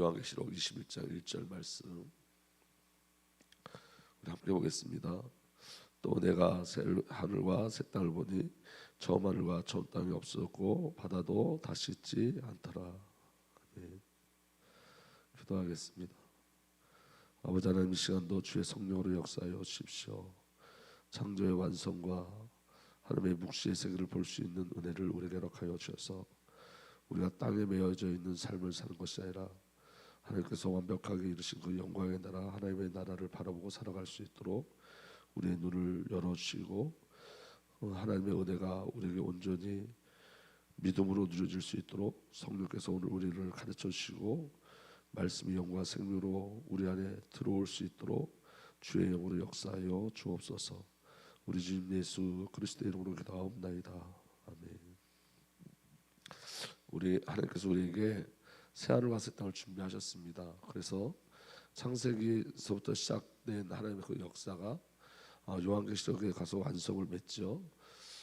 요한계시록 21장 1절 말씀 우리 함께 보겠습니다. 또 내가 새 하늘과 새 땅을 보니 저 하늘과 저 땅이 없었고 바다도 다시 있지 않더라. 아멘. 기도하겠습니다. 아버지 하나님 이 시간도 주의 성령으로 역사하여 주십시오. 창조의 완성과 하나님의 묵시의 세계를 볼 수 있는 은혜를 우리에게 허락하여 주셔서 우리가 땅에 매여져 있는 삶을 사는 것이 아니라 하나님께서 완벽하게 이루신 그 영광의 나라 하나님의 나라를 바라보고 살아갈 수 있도록 우리의 눈을 열어주시고 어, 하나님의 은혜가 우리에게 온전히 믿음으로 누려질 수 있도록 성령께서 오늘 우리를 가르쳐 주시고 말씀의 영과 생명으로 우리 안에 들어올 수 있도록 주의 영으로 역사하여 주옵소서. 우리 주님 예수 그리스도의 이름으로 기도하옵나이다. 아멘. 우리 하나님께서 우리에게 새 하늘과 새 땅을 준비하셨습니다. 그래서 창세기서부터 시작된 하나님의 그 역사가 아, 요한계시록에 가서 완성을 맺죠.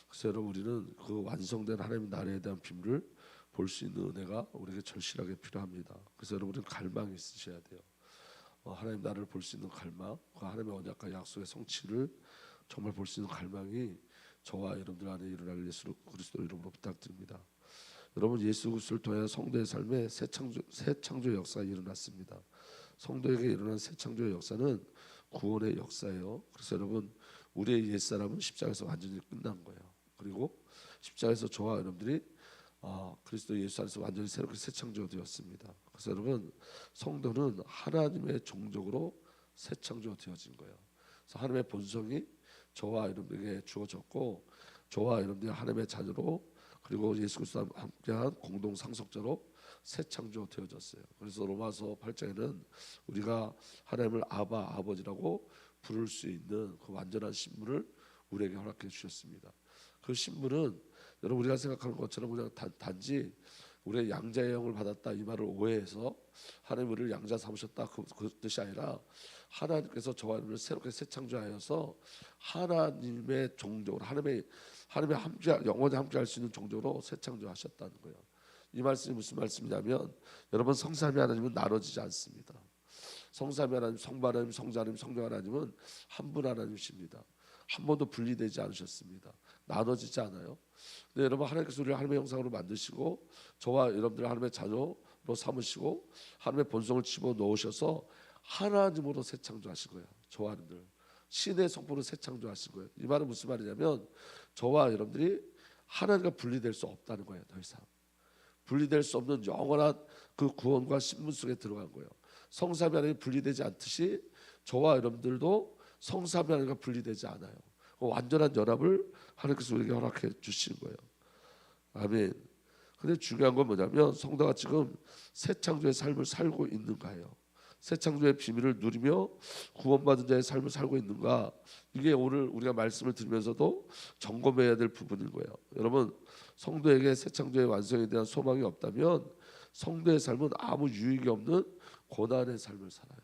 그래서 여러분 우리는 그 완성된 하나님의 나라에 대한 비밀을 볼 수 있는 은혜가 우리에게 절실하게 필요합니다. 그래서 여러분은 갈망이 있으셔야 돼요. 어, 하나님 나라를 볼 수 있는 갈망, 그 하나님의 언약과 약속의 성취를 정말 볼 수 있는 갈망이 저와 여러분들 안에 일어날 예수 그리스도 이름으로 부탁드립니다. 여러분 예수 그리스도를 통해 성도의 삶에 새 창조 새 창조 역사가 일어났습니다. 성도에게 일어난 새 창조의 역사는 구원의 역사예요. 그래서 여러분 우리의 옛 사람은 십자가에서 완전히 끝난 거예요. 그리고 십자가에서 저와 여러분들이 아, 그리스도 예수 안에서 완전히 새롭게 새 창조가 되었습니다. 그래서 여러분 성도는 하나님의 종족으로 새 창조가 되어진 거예요. 그래서 하나님의 본성이 저와 여러분에게 주어졌고 저와 여러분들이 하나님의 자녀로 그리고 예수 그리스도와 함께한 공동 상속자로 새 창조 되어졌어요. 그래서 로마서 8장에는 우리가 하나님을 아바 아버지라고 부를 수 있는 그 완전한 신분을 우리에게 허락해 주셨습니다. 그 신분은 여러분 우리가 생각하는 것처럼 그냥 단, 단지 우리의 양자의 영을 받았다 이 말을 오해해서 하나님 우리를 양자 삼으셨다 그, 그 뜻이 아니라 하나님께서 저와 여러분을 새롭게 새 창조하여서 하나님의 종족으로 하나님의 하나님의 함께 영원히 함께 할 수 있는 종족으로 새 창조하셨다는 거예요. 이 말씀이 무슨 말씀이냐면 여러분 성삼위 하나님은 나눠지지 않습니다. 성삼위 하나님, 성부 하나님, 성자 하나님, 성령 하나님은 한 분 하나님이십니다. 한 번도 분리되지 않으셨습니다. 나눠지지 않아요. 근데 여러분 하나님께서 우리를 하나님의 형상으로 만드시고 저와 여러분들 하나님의 자녀로 삼으시고 하나님의 본성을 집어 넣으셔서 하나님으로 새 창조하신 거예요. 저와 여러분들 신의 성품으로 새 창조하신 거예요. 이 말은 무슨 말이냐면 저와 여러분들이 하나님과 분리될 수 없다는 거예요. 더 이상 분리될 수 없는 영원한 그 구원과 신분 속에 들어간 거예요. 성삼위 하나님 분리되지 않듯이 저와 여러분들도 성삼위 하나님과 분리되지 않아요. 그 완전한 연합을 하나님께서 우리에게 허락해 주신 거예요. 아멘. 근데 중요한 건 뭐냐면 성도가 지금 새 창조의 삶을 살고 있는가요? 새 창조의 비밀을 누리며 구원받은 자의 삶을 살고 있는가? 이게 오늘 우리가 말씀을 들으면서도 점검해야 될 부분인 거예요. 여러분 성도에게 새 창조의 완성에 대한 소망이 없다면 성도의 삶은 아무 유익이 없는 고난의 삶을 살아요.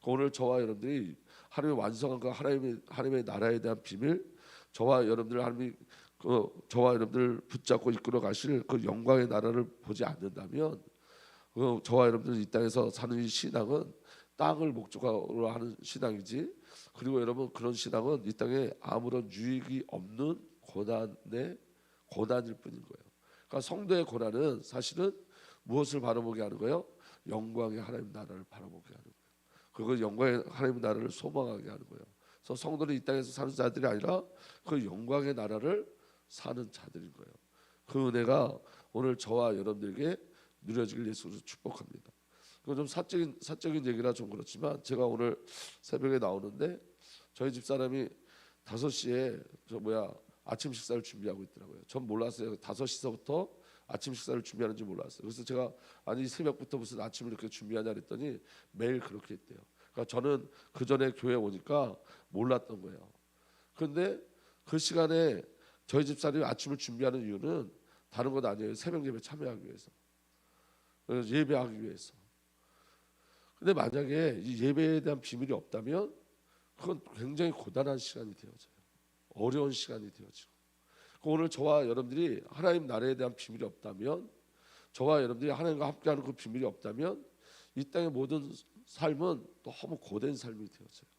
그러니까 오늘 저와 여러분들이 하나님의 완성한 그 하나님의 하나님의 나라에 대한 비밀, 저와 여러분들 하나님이 그 저와 여러분들 붙잡고 이끌어 가실 그 영광의 나라를 보지 않는다면 그 저와 여러분들 이 땅에서 사는 이 신앙은 땅을 목적으로 하는 신앙이지. 그리고 여러분 그런 신앙은 이 땅에 아무런 유익이 없는 고난의 고난일 뿐인 거예요. 그러니까 성도의 고난은 사실은 무엇을 바라보게 하는 거예요? 영광의 하나님 나라를 바라보게 하는 거예요. 그걸 영광의 하나님 나라를 소망하게 하는 거예요. 그래서 성도는 이 땅에서 사는 자들이 아니라 그 영광의 나라를 사는 자들인 거예요. 그 은혜가 오늘 저와 여러분들에게 누려지길 예수로 축복합니다. 그건 좀 사적인 사적인 얘기라 좀 그렇지만 제가 오늘 새벽에 나오는데 저희 집 사람이 5시에 저 뭐야 아침 식사를 준비하고 있더라고요. 전 몰랐어요. 5시서부터 아침 식사를 준비하는지 몰랐어요. 그래서 제가 아니 새벽부터 무슨 아침을 이렇게 준비하냐 그랬더니 매일 그렇게 했대요. 그러니까 저는 그 전에 교회 오니까 몰랐던 거예요. 그런데 그 시간에 저희 집사람이 아침을 준비하는 이유는 다른 것 아니에요. 새벽 예배 참여하기 위해서. 그래서 예배하기 위해서. 근데 만약에 이 예배에 대한 비밀이 없다면 그건 굉장히 고단한 시간이 되어져요. 어려운 시간이 되어지고. 오늘 저와 여러분들이 하나님 나라에 대한 비밀이 없다면 저와 여러분들이 하나님과 함께하는 그 비밀이 없다면 이 땅의 모든 삶은 너무 고된 삶이 되어져요.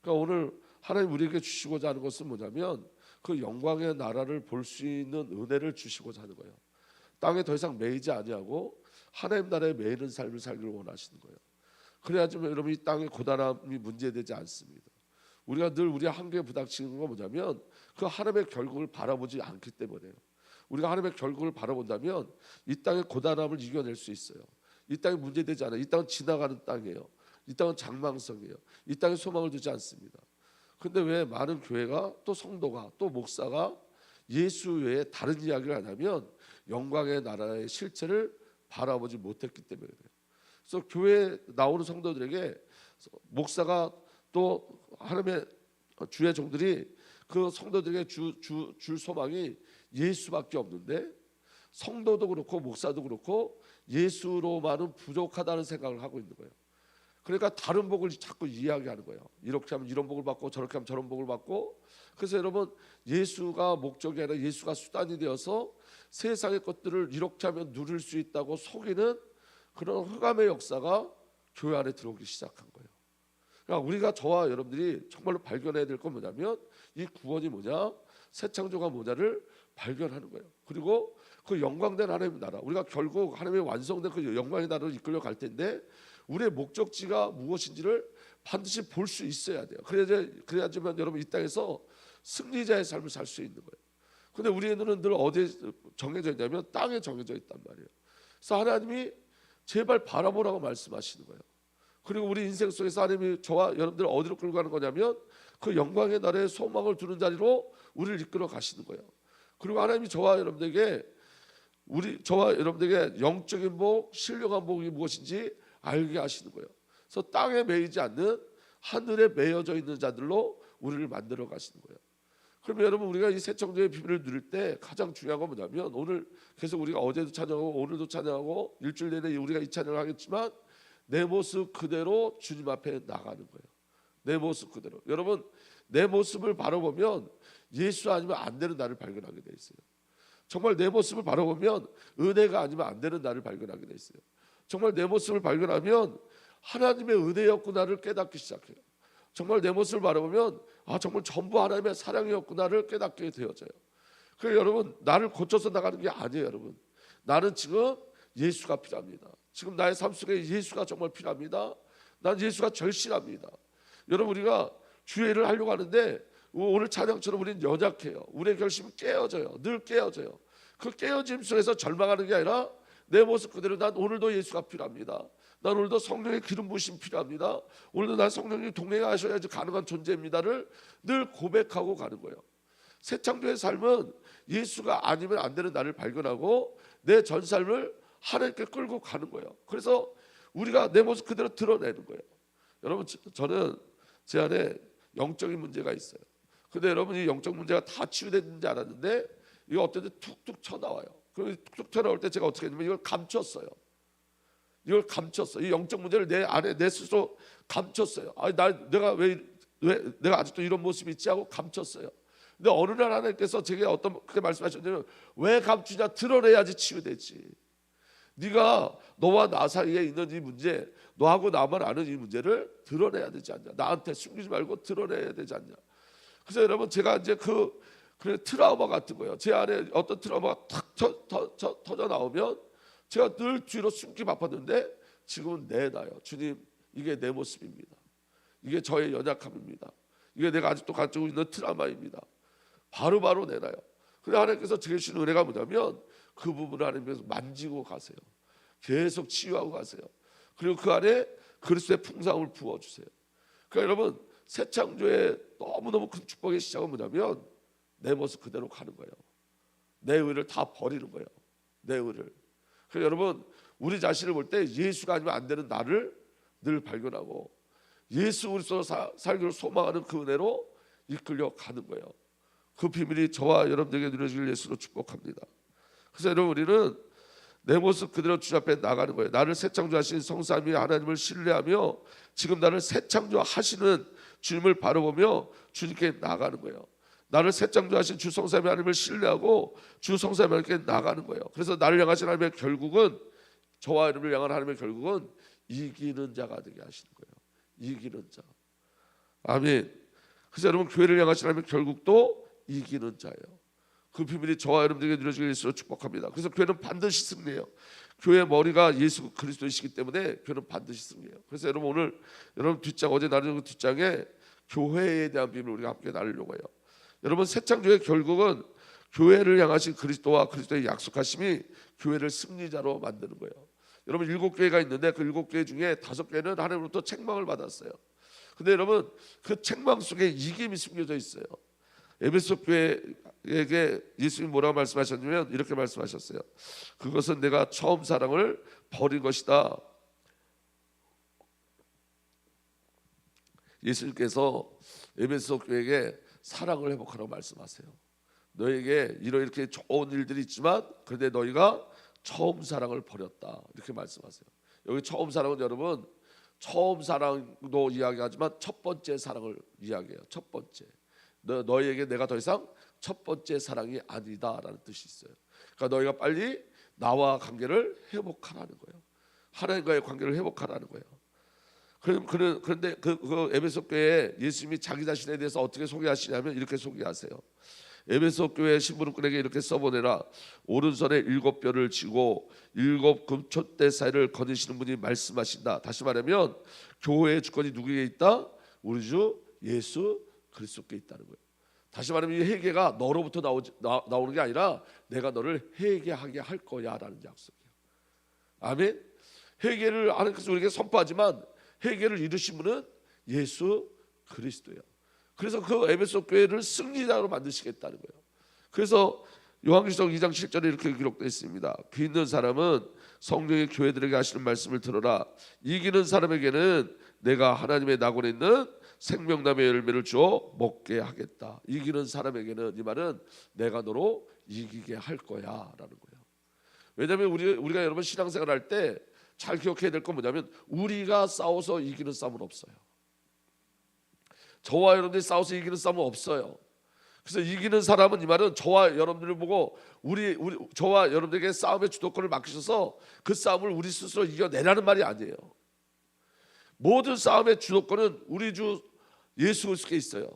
그러니까 오늘 하나님 우리에게 주시고자 하는 것은 뭐냐면 그 영광의 나라를 볼 수 있는 은혜를 주시고자 하는 거예요. 땅에 더 이상 매이지 아니하고 하나님 나라에 매이는 삶을 살기를 원하시는 거예요. 그래야지만 여러분 이 땅의 고단함이 문제되지 않습니다. 우리가 늘 우리의 한계에 부닥치는 건 뭐냐면 그 하나님의 결국을 바라보지 않기 때문에요. 우리가 하나님의 결국을 바라본다면 이 땅의 고단함을 이겨낼 수 있어요. 이 땅이 문제되지 않아요. 이 땅은 지나가는 땅이에요. 이 땅은 장망성이에요. 이 땅에 소망을 두지 않습니다. 근데 왜 많은 교회가 또 성도가 또 목사가 예수 외에 다른 이야기를 안 하면 영광의 나라의 실체를 바라보지 못했기 때문에 그래요. 그래서 교회에 나오는 성도들에게 목사가 또 하나님의 주의 종들이 그 성도들에게 주, 주, 줄 소망이 예수밖에 없는데 성도도 그렇고 목사도 그렇고 예수로만은 부족하다는 생각을 하고 있는 거예요. 그러니까 다른 복을 자꾸 이야기하는 거예요. 이렇게 하면 이런 복을 받고 저렇게 하면 저런 복을 받고 그래서 여러분 예수가 목적이 아니라 예수가 수단이 되어서 세상의 것들을 이렇게 하면 누릴 수 있다고 속이는 그런 흑암의 역사가 교회 안에 들어오기 시작한 거예요. 그러니까 우리가 저와 여러분들이 정말로 발견해야 될 건 뭐냐면 이 구원이 뭐냐, 새 창조가 뭐냐를 발견하는 거예요. 그리고 그 영광된 하나님의 나라, 우리가 결국 하나님의 완성된 그 영광의 나라를 이끌려 갈 텐데 우리의 목적지가 무엇인지를 반드시 볼 수 있어야 돼요. 그래야 그래야지만 여러분 이 땅에서 승리자의 삶을 살 수 있는 거예요. 근데 우리의 눈은 늘 어디에 정해져 있냐면 땅에 정해져 있단 말이에요. 그래서 하나님이 제발 바라보라고 말씀하시는 거예요. 그리고 우리 인생 속에서 하나님이 저와 여러분들 어디로 끌고 가는 거냐면 그 영광의 나라에 소망을 두는 자리로 우리를 이끌어 가시는 거예요. 그리고 하나님이 저와 여러분들에게 우리 저와 여러분들에게 영적인 복, 신령한 복이 무엇인지 알게 하시는 거예요. 그래서 땅에 매이지 않는 하늘에 매여져 있는 자들로 우리를 만들어 가시는 거예요. 그러면 여러분 우리가 이 새청조의 비밀을 누릴 때 가장 중요한 건 뭐냐면 오늘 계속 우리가 어제도 찬양하고 오늘도 찬양하고 일주일 내내 우리가 이 찬양을 하겠지만 내 모습 그대로 주님 앞에 나가는 거예요. 내 모습 그대로. 여러분 내 모습을 바라보면 예수 아니면 안 되는 나를 발견하게 돼 있어요. 정말 내 모습을 바라보면 은혜가 아니면 안 되는 나를 발견하게 돼 있어요. 정말 내 모습을 발견하면 하나님의 은혜였구나를 깨닫기 시작해요. 정말 내 모습을 바라보면 아 정말 전부 하나님의 사랑이었구나를 깨닫게 되어져요. 그래서 여러분 나를 고쳐서 나가는 게 아니에요, 여러분. 나는 지금 예수가 필요합니다. 지금 나의 삶 속에 예수가 정말 필요합니다. 난 예수가 절실합니다. 여러분 우리가 주의를 하려고 하는데 오늘 찬양처럼 우리는 연약해요. 우리의 결심은 깨어져요. 늘 깨어져요. 그 깨어짐 속에서 절망하는 게 아니라 내 모습 그대로 난 오늘도 예수가 필요합니다. 난 오늘도 성령의 기름 부심 필요합니다. 오늘도 난 성령님 동행하셔야지 가능한 존재입니다를 늘 고백하고 가는 거예요. 새 창조의 삶은 예수가 아니면 안 되는 나를 발견하고 내 전 삶을 하나님께 끌고 가는 거예요. 그래서 우리가 내 모습 그대로 드러내는 거예요. 여러분 저는 제 안에 영적인 문제가 있어요. 근데 여러분 이 영적 문제가 다 치유됐는지 알았는데 이거 어떨 때 툭툭 쳐 나와요. 그럼 툭툭 쳐 나올 때 제가 어떻게 했냐면 이걸 감췄어요. 이걸 감췄어. 이 영적 문제를 내 안에 내 스스로 감췄어요. 아니 나 내가 왜, 왜 내가 아직도 이런 모습이 있지 하고 감췄어요. 근데 어느 날 하나님께서 제게 어떤 그렇게 말씀하셨냐면 왜 감추냐 드러내야지 치유되지. 네가 너와 나 사이에 있는 이 문제, 너하고 나만 아는 이 문제를 드러내야 되지 않냐? 나한테 숨기지 말고 드러내야 되지 않냐? 그래서 여러분 제가 이제 그 그래 트라우마 같은 거예요. 제 안에 어떤 트라우마가 탁 터져 나오면 제가 늘 뒤로 숨기 바빴는데 지금은 내놔요. 주님 이게 내 모습입니다. 이게 저의 연약함입니다. 이게 내가 아직도 가지고 있는 트라우마입니다. 바로바로 내놔요. 그래 하나님께서 주신 은혜가 뭐냐면 그 부분을 하나님께서 만지고 가세요. 계속 치유하고 가세요. 그리고 그 안에 그리스도의 풍성을 부어 주세요. 그러니까 여러분 새 창조의 너무너무 큰 축복의 시작은 뭐냐면 내 모습 그대로 가는 거예요. 내 의를 다 버리는 거예요. 내 의를. 그래서 여러분 우리 자신을 볼 때 예수가 아니면 안 되는 나를 늘 발견하고 예수 그리스도 살기를 소망하는 그 은혜로 이끌려 가는 거예요. 그 비밀이 저와 여러분들에게 누려질 예수로 축복합니다. 그래서 여러분 우리는 내 모습 그대로 주 앞에 나가는 거예요. 나를 새 창조하신 성삼위 하나님을 신뢰하며 지금 나를 새 창조하시는 주님을 바라보며 주님께 나가는 거예요. 나를 새 창조하신 주 성삼위 하나님을 신뢰하고 주 성삼위 하나님께 나가는 거예요. 그래서 나를 향하신 하나님의 결국은 저와 여러분을 향한 하나님의 결국은 이기는 자가 되게 하시는 거예요. 이기는 자. 아멘. 그래서 여러분 교회를 향하시려면 결국 또 이기는 자예요. 그 비밀이 저와 여러분들에게 누려지게 될수록 축복합니다. 그래서 교회는 반드시 승리해요. 교회 머리가 예수 그리스도이시기 때문에 교회는 반드시 승리해요. 그래서 여러분 오늘 여러분 뒷장 어제 나눈 그 뒷장에 교회에 대한 비밀을 우리가 함께 나누려고 해요. 여러분 새 창조의 결국은 교회를 향하신 그리스도와 그리스도의 약속하심이 교회를 승리자로 만드는 거예요. 여러분 일곱 교회가 있는데 그 일곱 교회 중에 다섯 교회는 하나님으로부터 책망을 받았어요. 근데 여러분 그 책망 속에 이김이 숨겨져 있어요. 에베소 교회에게 예수님 뭐라고 말씀하셨냐면 이렇게 말씀하셨어요. 그것은 내가 처음 사랑을 버린 것이다. 예수님께서 에베소 교회에게 사랑을 회복하라고 말씀하세요. 너에게 이렇게 좋은 일들이 있지만 그런데 너희가 처음 사랑을 버렸다 이렇게 말씀하세요. 여기 처음 사랑은 여러분 처음 사랑도 이야기하지만 첫 번째 사랑을 이야기해요. 첫 번째 너 너희에게 내가 더 이상 첫 번째 사랑이 아니다라는 뜻이 있어요. 그러니까 너희가 빨리 나와 관계를 회복하라는 거예요. 하나님과의 관계를 회복하라는 거예요. 그런데 그, 그 에베소 교회에 예수님이 자기 자신에 대해서 어떻게 소개하시냐면 이렇게 소개하세요. 에베소 교회 신부름꾼에게 이렇게 써보내라. 오른손에 일곱 뼈를 쥐고 일곱 금촛대 사이를 거니시는 분이 말씀하신다. 다시 말하면 교회의 주권이 누구에게 있다? 우리 주 예수 그리스도께 있다는 거예요. 다시 말하면 이 회개가 너로부터 나오지, 나, 나오는 게 아니라 내가 너를 회개하게 할 거야라는 약속이에요. 아멘. 회개를 하나님께서 우리에게 선포하지만 회개를 이루신 분은 예수 그리스도예요. 그래서 그 에베소 교회를 승리자로 만드시겠다는 거예요. 그래서 요한계시록 2장 7절에 이렇게 기록되어 있습니다. 귀 있는 사람은 성령의 교회들에게 하시는 말씀을 들어라. 이기는 사람에게는 내가 하나님의 낙원에 있는 생명나무의 열매를 주어 먹게 하겠다. 이기는 사람에게는 이 말은 내가 너로 이기게 할 거야라는 거예요. 왜냐하면 우리 우리가 여러분 신앙생활 할때 잘 기억해야 될 건 뭐냐면 우리가 싸워서 이기는 싸움은 없어요. 저와 여러분들이 싸워서 이기는 싸움은 없어요. 그래서 이기는 사람은 이 말은 저와 여러분들을 보고 우리 우리 저와 여러분들에게 싸움의 주도권을 맡기셔서 그 싸움을 우리 스스로 이겨내라는 말이 아니에요. 모든 싸움의 주도권은 우리 주 예수 그리스도께 있어요.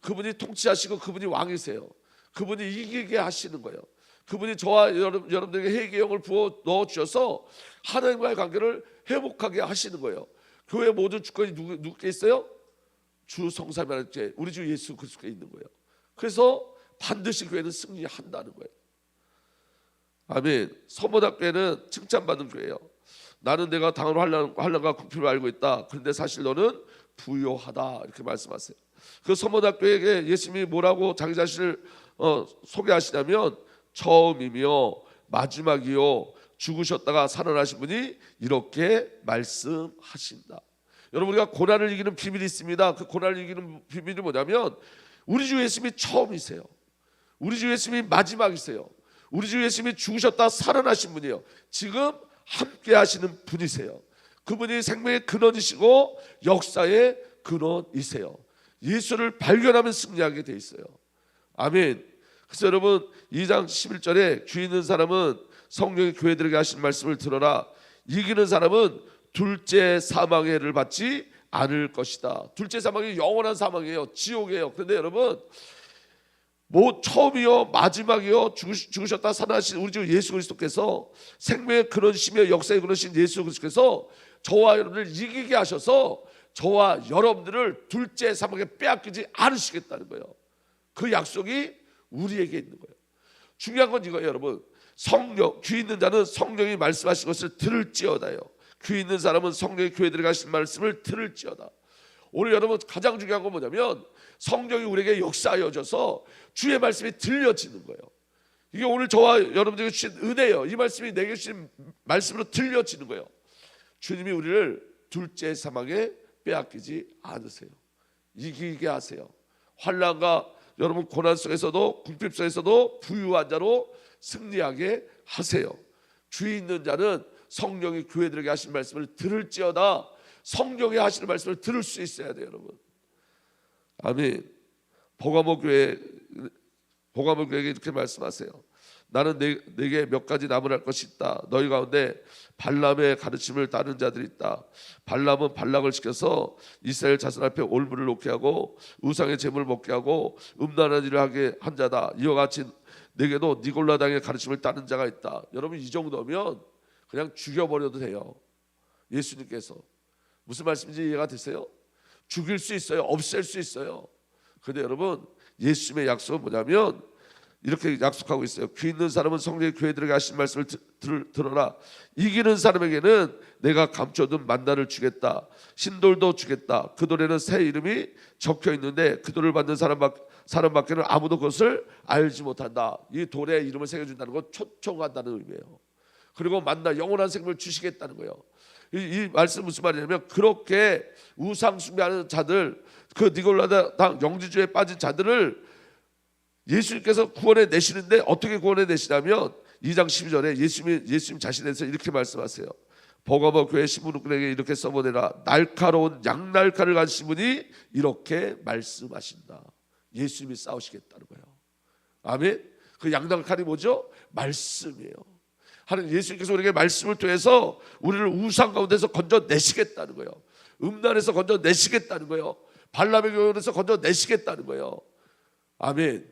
그분이 통치하시고 그분이 왕이세요. 그분이 이기게 하시는 거예요. 그분이 저와 여러분, 여러분들에게 회개형을 부어 넣어 주셔서 하나님과의 관계를 회복하게 하시는 거예요. 교회 모든 주권이 누구 누구께 있어요? 주 성삼위하는 제 우리 주 예수 그리스도께 있는 거예요. 그래서 반드시 교회는 승리한다는 거예요. 아멘. 서모닥교회는 칭찬받는 교회예요. 나는 내가 당을 환란과 궁핍을 알고 있다. 그런데 사실 너는 부요하다 이렇게 말씀하세요. 그 서모닥교회에게 예수님이 뭐라고 자기 자신을 어, 소개하시냐면 처음이며 마지막이요 죽으셨다가 살아나신 분이 이렇게 말씀하신다. 여러분 우리가 고난을 이기는 비밀이 있습니다. 그 고난을 이기는 비밀이 뭐냐면 우리 주 예수님이 처음이세요. 우리 주 예수님이 마지막이세요. 우리 주 예수님이 죽으셨다 살아나신 분이에요. 지금 함께 하시는 분이세요. 그분이 생명의 근원이시고 역사의 근원이세요. 예수를 발견하면 승리하게 돼 있어요. 아멘. 그래서 여러분 2장 11절에 귀 있는 사람은 성령의 교회들에게 하신 말씀을 들어라. 이기는 사람은 둘째 사망의 해를 받지 않을 것이다. 둘째 사망이 영원한 사망이에요. 지옥이에요. 그런데 여러분 뭐 처음이요 마지막이요 죽으, 셨 다 살아나신 우리 주 예수 그리스도께서 생명의 근원이시며 역사의 근원이신 예수 그리스도께서 저와 여러분을 이기게 하셔서 저와 여러분들을 둘째 사망에 빼앗기지 않으시겠다는 거예요. 그 약속이 우리에게 있는 거예요. 중요한 건 이거예요, 여러분. 성령 귀 있는 자는 성령이 말씀하신 것을 들을지어다요. 귀 있는 사람은 성령의 교회 들어가신 말씀을 들을지어다. 오늘 여러분 가장 중요한 건 뭐냐면 성령이 우리에게 역사하여져서 주의 말씀이 들려지는 거예요. 이게 오늘 저와 여러분들에게 주신 은혜예요. 이 말씀이 내게 주신 말씀으로 들려지는 거예요. 주님이 우리를 둘째 사망에 빼앗기지 않으세요. 이기게 하세요. 환란과 여러분 고난 속에서도 궁핍 속에서도 부유한 자로 승리하게 하세요. 주의 있는 자는 성령이 교회들에게 하신 말씀을 들을지어다 성령이 하시는 말씀을 들을 수 있어야 돼요, 여러분. 아멘. 보가모 교회 보가모 교회에게 이렇게 말씀하세요. 나는 내, 내게 몇 가지 나무를 할 것이 있다. 너희 가운데 발람의 가르침을 따르는 자들이 있다. 발람은 발락을 시켜서 이스라엘 자손 앞에 올무를 놓게 하고 우상의 재물을 먹게 하고 음란한 일을 하게 한 자다. 이와 같이 내게도 니골라당의 가르침을 따르는 자가 있다. 여러분 이 정도면 그냥 죽여버려도 돼요. 예수님께서 무슨 말씀인지 이해가 되세요? 죽일 수 있어요. 없앨 수 있어요. 근데 여러분 예수님의 약속은 뭐냐면 이렇게 약속하고 있어요. 귀 있는 사람은 성령의 교회 들에게 하신 말씀을 들, 들, 들어라. 이기는 사람에게는 내가 감춰둔 만나를 주겠다. 신돌도 주겠다. 그 돌에는 새 이름이 적혀 있는데 그 돌을 받는 사람밖 사람밖에는 아무도 그것을 알지 못한다. 이 돌에 이름을 새겨준다는 건 초청한다는 의미예요. 그리고 만나 영원한 생명을 주시겠다는 거예요. 이, 이 말씀 무슨 말이냐면 그렇게 우상 숭배하는 자들 그 니골라다 당 영지주에 빠진 자들을 예수님께서 구원해 내시는데 어떻게 구원해 내시냐면 2장 12절에 예수님 예수님 자신에서 이렇게 말씀하세요. 버가버 교회 신부님에게 이렇게 써보내라 날카로운 양날카를 가지신 분이 이렇게 말씀하신다. 예수님이 싸우시겠다는 거예요. 아멘. 그 양날칼이 뭐죠? 말씀이에요. 하나님 예수님께서 우리에게 말씀을 통해서 우리를 우상 가운데서 건져 내시겠다는 거예요. 음란에서 건져 내시겠다는 거예요. 발람의 교회에서 건져 내시겠다는 거예요. 아멘.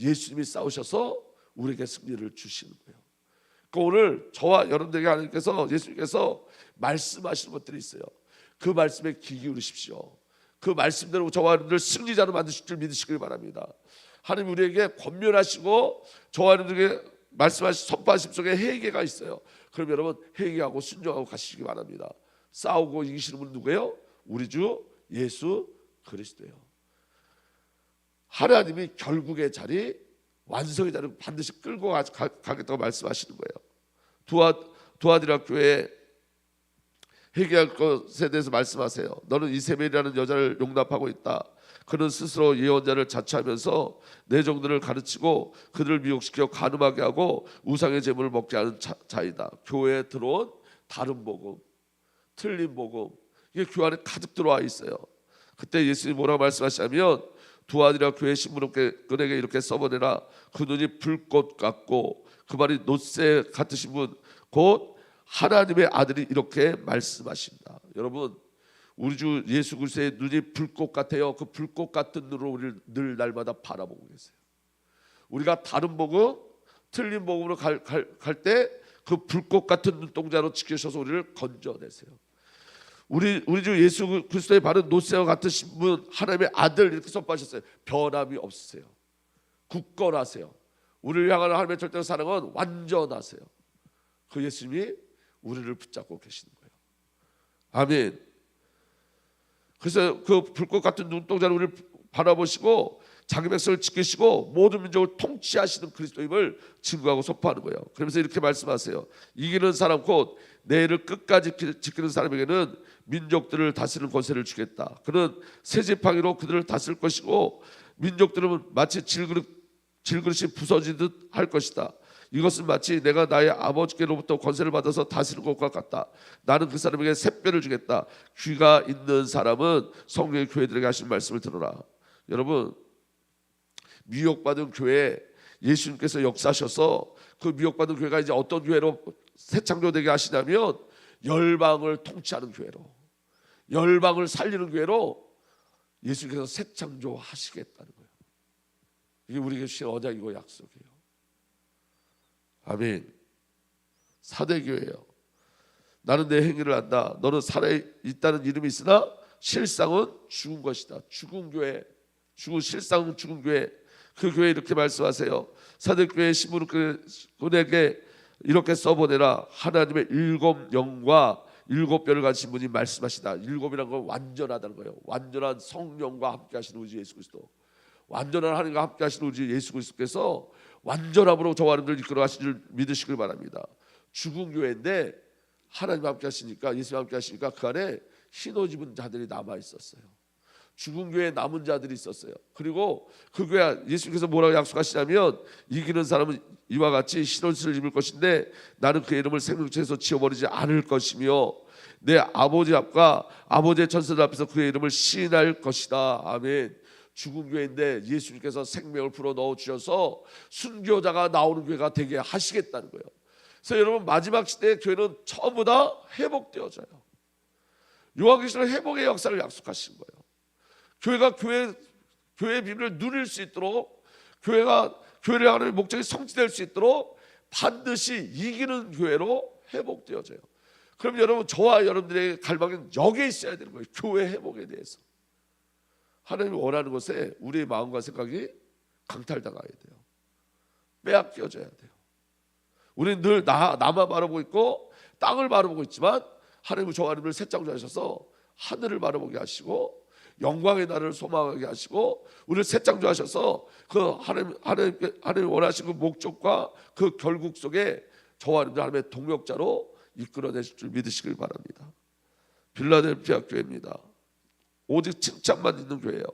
예수님이 싸우셔서 우리에게 승리를 주시는 거예요. 그 오늘 저와 여러분들에게 하나님께서 예수님께서 말씀하시는 것들이 있어요. 그 말씀에 귀 기울이십시오. 그 말씀대로 저와 여러분들 승리자로 만드실 줄 믿으시길 바랍니다. 하나님 우리에게 권면하시고 저와 여러분들에게 말씀하신 선포하심 속에 회개가 있어요. 그럼 여러분 회개하고 순종하고 가시기 바랍니다. 싸우고 이기시는 분은 누구예요? 우리 주 예수 그리스도예요. 하나님이 결국의 자리 완성의 자리를 반드시 끌고 가, 겠다고 말씀하시는 거예요. 두아 두아디라 교회 회개할 것에 대해서 말씀하세요. 너는 이세벨이라는 여자를 용납하고 있다. 그는 스스로 예언자를 자처하면서 내 종들을 가르치고 그들을 미혹시켜 간음하게 하고 우상의 제물을 먹게 하는 자, 이다 교회에 들어온 다른 복음, 틀린 복음 이게 교회 안에 가득 들어와 있어요. 그때 예수님 뭐라고 말씀하시냐면 두 아들이라 교회 신부님께 이렇게 써보내라 그 눈이 불꽃 같고 그 말이 노새 같으신 분 곧 하나님의 아들이 이렇게 말씀하신다. 여러분 우리 주 예수 그리스도의 눈이 불꽃 같아요. 그 불꽃 같은 눈으로 우리를 늘 날마다 바라보고 계세요. 우리가 다른 복음, 틀린 복음으로 갈 때그 불꽃 같은 눈동자로 지키셔서 우리를 건져내세요. 우리 우리 주 예수 그리스도의 바른 노새와 같으신 분 하나님의 아들 이렇게 선포하셨어요. 변함이 없으세요. 굳건하세요. 우리를 향하는 하나님의 절대 사랑은 완전하세요. 그 예수님이 우리를 붙잡고 계시는 거예요. 아멘. 그래서 그 불꽃 같은 눈동자를 우리를 바라보시고 자기 백성을 지키시고 모든 민족을 통치하시는 그리스도임을 증거하고 선포하는 거예요. 그러면서 이렇게 말씀하세요. 이기는 사람 곧 내 일을 끝까지 지키는 사람에게는 민족들을 다스리는 권세를 주겠다. 그는 새 지팡이로 그들을 다스릴 것이고 민족들은 마치 질그릇 질그릇이 부서지듯 할 것이다. 이것은 마치 내가 나의 아버지께로부터 권세를 받아서 다스리는 것과 같다. 나는 그 사람에게 새뼈를 주겠다. 귀가 있는 사람은 성령의 교회들에게 하신 말씀을 들어라. 여러분 미혹받은 교회 예수님께서 역사하셔서 그 미혹받은 교회가 이제 어떤 교회로 새 창조되게 하시냐면 열방을 통치하는 교회로 열방을 살리는 교회로 예수님께서 새 창조하시겠다는 거예요. 이게 우리에게 주신 언약이고 약속이에요. 아멘. 사대교회요. 나는 내 행위를 안다. 너는 살아 있다는 이름이 있으나 실상은 죽은 것이다. 죽은 교회, 죽은 실상은 죽은 교회. 그 교회 이렇게 말씀하세요. 사대교회 신부님에게 이렇게 써보내라. 하나님의 일곱 영과 일곱 뼈를 가진 분이 말씀하시다. 일곱이라는 건 완전하다는 거예요. 완전한 성령과 함께 하시는 우리 예수 그리스도. 완전한 하나님과 함께 하시는 우리 예수 그리스도께서 완전함으로 저와 여러분들 이끌어 가신 줄 믿으시길 바랍니다. 죽은 교회인데 하나님 함께 하시니까 예수님 함께 하시니까 그 안에 신옷 입은 자들이 남아 있었어요. 죽은 교회에 남은 자들이 있었어요. 그리고 그 교회 예수님께서 뭐라고 약속하시냐면 이기는 사람은 이와 같이 신옷을 입을 것인데 나는 그 이름을 생명체에서 지워버리지 않을 것이며 내 아버지 앞과 아버지의 천사들 앞에서 그의 이름을 시인할 것이다. 아멘. 죽은 교회인데 예수님께서 생명을 불어 넣어 주셔서 순교자가 나오는 교회가 되게 하시겠다는 거예요. 그래서 여러분 마지막 시대의 교회는 전부 다 회복되어져요. 요한계시록 회복의 역사를 약속하신 거예요. 교회가 교회 교회의 비밀을 누릴 수 있도록 교회가 교회를 하는 목적이 성취될 수 있도록 반드시 이기는 교회로 회복되어져요. 그럼 여러분 저와 여러분들의 갈망은 여기에 있어야 되는 거예요. 교회 회복에 대해서. 하나님이 원하는 것에 우리의 마음과 생각이 강탈당해야 돼요. 빼앗겨져야 돼요. 우리는 늘 나, 나만 바라보고 있고 땅을 바라보고 있지만 하나님은 저 하나님을 새 창조하셔서 하늘을 바라보게 하시고 영광의 나라를 소망하게 하시고 우리를 새 창조하셔서 그 하나님 하나님 하나님 원하신 그 목적과 그 결국 속에 저와 하나님의 동역자로 이끌어내실 줄 믿으시길 바랍니다. 빌라델피아 교회입니다. 오직 칭찬만 있는 교회예요.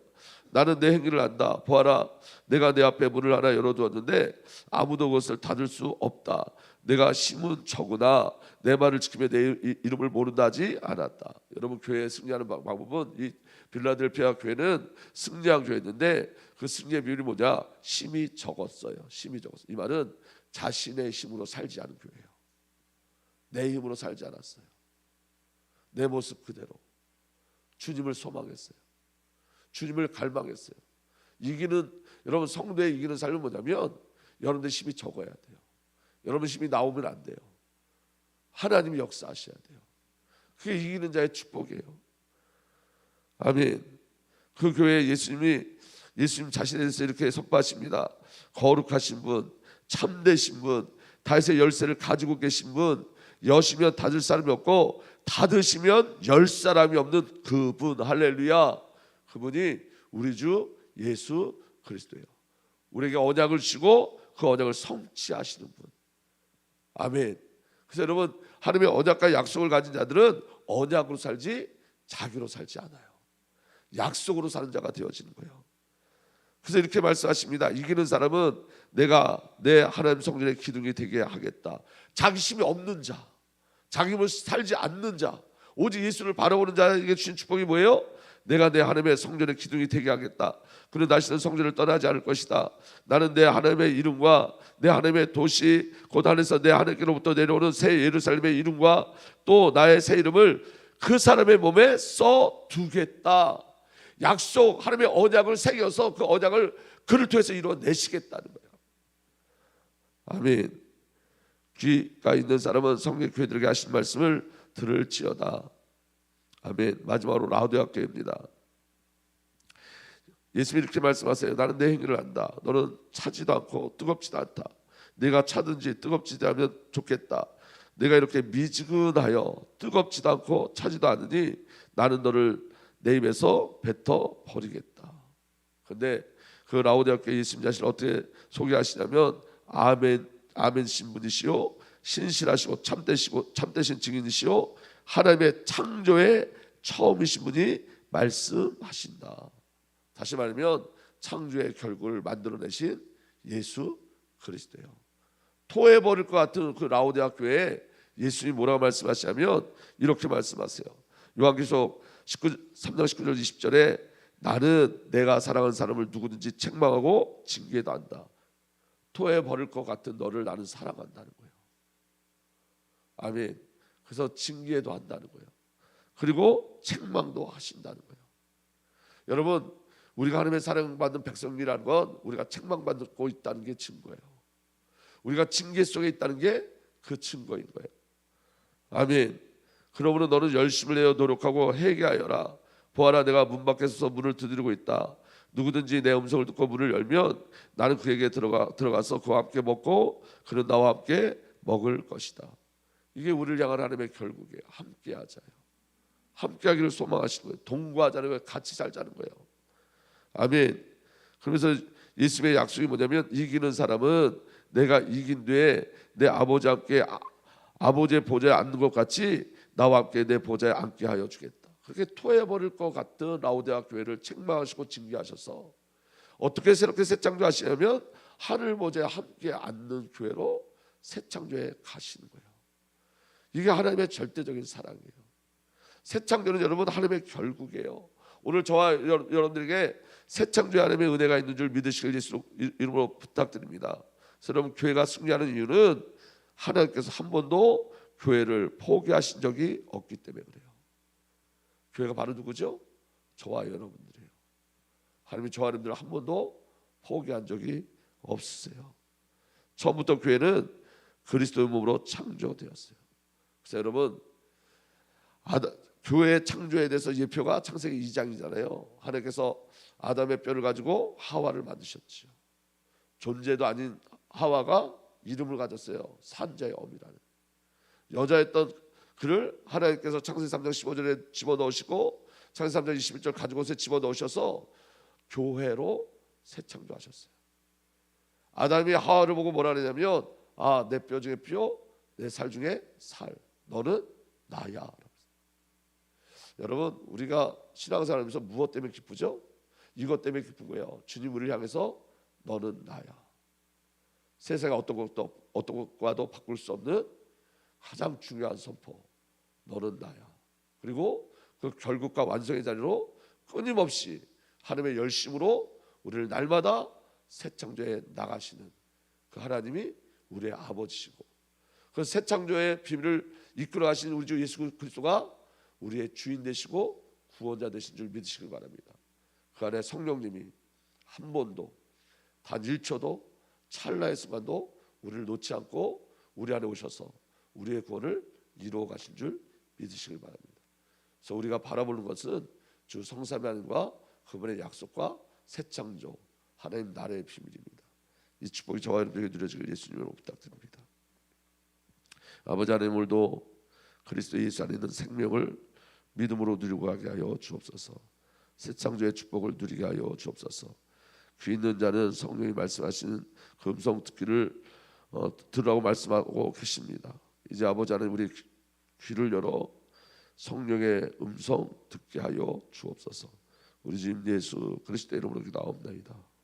나는 내 행위를 안다. 보아라, 내가 내 앞에 문을 하나 열어두었는데 아무도 그것을 닫을 수 없다. 내가 심은 저구나 내 말을 지키며 내 이- 이름을 모른다 하지 않았다. 여러분 교회 승리하는 방- 방법은 이 빌라델피아 교회는 승리한 교회였는데 그 승리의 비율이 뭐냐? 심이 적었어요. 심이 적었어요. 이 말은 자신의 힘으로 살지 않은 교회예요. 내 힘으로 살지 않았어요. 내 모습 그대로 주님을 소망했어요. 주님을 갈망했어요. 이기는 여러분 성도의 이기는 삶은 뭐냐면 여러분들 힘이 적어야 돼요. 여러분 힘이 나오면 안 돼요. 하나님이 역사하셔야 돼요. 그게 이기는 자의 축복이에요. 아멘. 그 교회 예수님이 예수님 자신에 대해서 이렇게 선포하십니다. 거룩하신 분, 참되신 분, 다윗의 열쇠를 가지고 계신 분, 여시면 닫을 사람이 없고 닫으시면 열 사람이 없는 그분 할렐루야. 그분이 우리 주 예수 그리스도예요. 우리에게 언약을 주고 그 언약을 성취하시는 분. 아멘. 그래서 여러분 하나님의 언약과 약속을 가진 자들은 언약으로 살지 자기로 살지 않아요. 약속으로 사는 자가 되어지는 거예요. 그래서 이렇게 말씀하십니다. 이기는 사람은 내가 내 하나님 성전의 기둥이 되게 하겠다. 자기 힘이 없는 자, 자기 힘을 살지 않는 자, 오직 예수를 바라보는 자에게 주신 축복이 뭐예요? 내가 내 하나님의 성전의 기둥이 되게 하겠다. 그는 다시는 성전을 떠나지 않을 것이다. 나는 내 하나님의 이름과 내 하나님의 도시 곧 하늘에서 내 하나님께로부터 내려오는 새 예루살렘의 이름과 또 나의 새 이름을 그 사람의 몸에 써 두겠다. 약속 하나님의 언약을 새겨서 그 언약을 그를 통해서 이루어내시겠다는 거예요. 아멘. 귀가 있는 사람은 성경 교회들에게 하신 말씀을 들을지어다. 아멘. 마지막으로 라우디아 교회입니다. 예수님이 이렇게 말씀하세요. 나는 내 행위를 안다. 너는 차지도 않고 뜨겁지도 않다. 내가 차든지 뜨겁지도 않으면 좋겠다. 내가 이렇게 미지근하여 뜨겁지도 않고 차지도 않으니 나는 너를 내 입에서 뱉어 버리겠다. 근데 그 라우디아 교회 예수님 자신을 어떻게 소개하시냐면 아멘 아멘 신분이시요 신실하시고 참되시고 참되신 증인이시요 하나님의 창조의 처음이신 분이 말씀하신다. 다시 말하면 창조의 결국을 만들어내신 예수 그리스도예요. 토해 버릴 것 같은 그 라오데아 교회에 예수님이 뭐라고 말씀하시냐면 이렇게 말씀하세요. 요한계시록 19, 3장 19절 20절에 나는 내가 사랑하는 사람을 누구든지 책망하고 징계도 한다. 토해 버릴 것 같은 너를 나는 사랑한다는 거예요. 아멘. 그래서 징계도 한다는 거예요. 그리고 책망도 하신다는 거예요. 여러분 우리가 하나님의 사랑받는 백성이라는 건 우리가 책망받고 있다는 게 증거예요. 우리가 징계 속에 있다는 게 그 증거인 거예요. 아멘. 그러므로 너는 열심을 내어 노력하고 회개하여라. 보아라 내가 문 밖에 서서 문을 두드리고 있다. 누구든지 내 음성을 듣고 문을 열면 나는 그에게 들어가 들어가서 그와 함께 먹고 그는 나와 함께 먹을 것이다. 이게 우리를 향한 하나님의 결국이에요. 함께 하자요. 함께 하기를 소망하시는 거예요. 동거하자는 거예요. 같이 살자는 거예요. 아멘. 그러면서 예수님의 약속이 뭐냐면 이기는 사람은 내가 이긴 뒤에 내 아버지 함께 아, 아버지의 보좌에 앉는 것 같이 나와 함께 내 보좌에 앉게 하여 주겠다. 그렇게 토해 버릴 것 같은 라우데아 교회를 책망하시고 징계하셔서 어떻게 새롭게 새 창조하시냐면 하늘 보좌에 함께 앉는 교회로 새 창조에 가시는 거예요. 이게 하나님의 절대적인 사랑이에요. 새 창조는 여러분 하나님의 결국이에요. 오늘 저와 여러- 여러분들에게 새 창조의 하나님의 은혜가 있는 줄 믿으시길 예수 이름으로 부탁드립니다. 여러분 교회가 승리하는 이유는 하나님께서 한 번도 교회를 포기하신 적이 없기 때문에 그래요. 교회가 바로 누구죠? 저와 여러분들이에요. 하나님이 저와 여러분들을 한 번도 포기한 적이 없으세요. 처음부터 교회는 그리스도의 몸으로 창조되었어요. 그래서 여러분 아다, 교회 창조에 대해서 예표가 창세기 2장이잖아요. 하나님께서 아담의 뼈를 가지고 하와를 만드셨죠. 존재도 아닌 하와가 이름을 가졌어요. 산자의 어미라는. 여자였던 그를 하나님께서 창세기 3장 15절에 집어넣으시고 창세기 3장 21절 가지고 서 집어넣으셔서 교회로 새 창조하셨어요. 아담이 하와를 보고 뭐라 그러냐면 아 내 뼈 중에 뼈, 내 살 중에 살. 너는 나야. 여러분 우리가 신앙생활하면서 무엇 때문에 기쁘죠? 이것 때문에 기쁜 거예요. 주님 우리를 향해서 너는 나야. 세상에 어떤 것도 어떤 것과도 바꿀 수 없는 가장 중요한 선포. 너는 나야. 그리고 그 결국과 완성의 자리로 끊임없이 하나님의 열심으로 우리를 날마다 새 창조에 나가시는 그 하나님이 우리의 아버지시고 그 새 창조의 비밀을 이끌어 가시는 우리 주 예수 그리스도가 우리의 주인 되시고 구원자 되신 줄 믿으시길 바랍니다. 그 안에 성령님이 한 번도 단 1초도 찰나의 순간도 우리를 놓지 않고 우리 안에 오셔서 우리의 구원을 이루어 가신 줄 믿으시길 바랍니다. 그래서 우리가 바라보는 것은 주 성삼위 하나님과 그분의 약속과 새 창조 하나님 나라의 비밀입니다. 이 축복이 저와 여러분에게 누려지길 예수님으로 부탁드립니다. 아버지 하나님 오늘도 그리스도 예수 안에 있는 생명을 믿음으로 누리고 가게 하여 주옵소서. 새 창조의 축복을 누리게 하여 주옵소서. 귀 있는 자는 성령이 말씀하시는 그 음성 듣기를 어, 들으라고 말씀하고 계십니다. 이제 아버지 하나님 우리 귀를 열어 성령의 음성 듣게 하여 주옵소서. 우리 주님 예수 그리스도 이름으로 기도하옵나이다.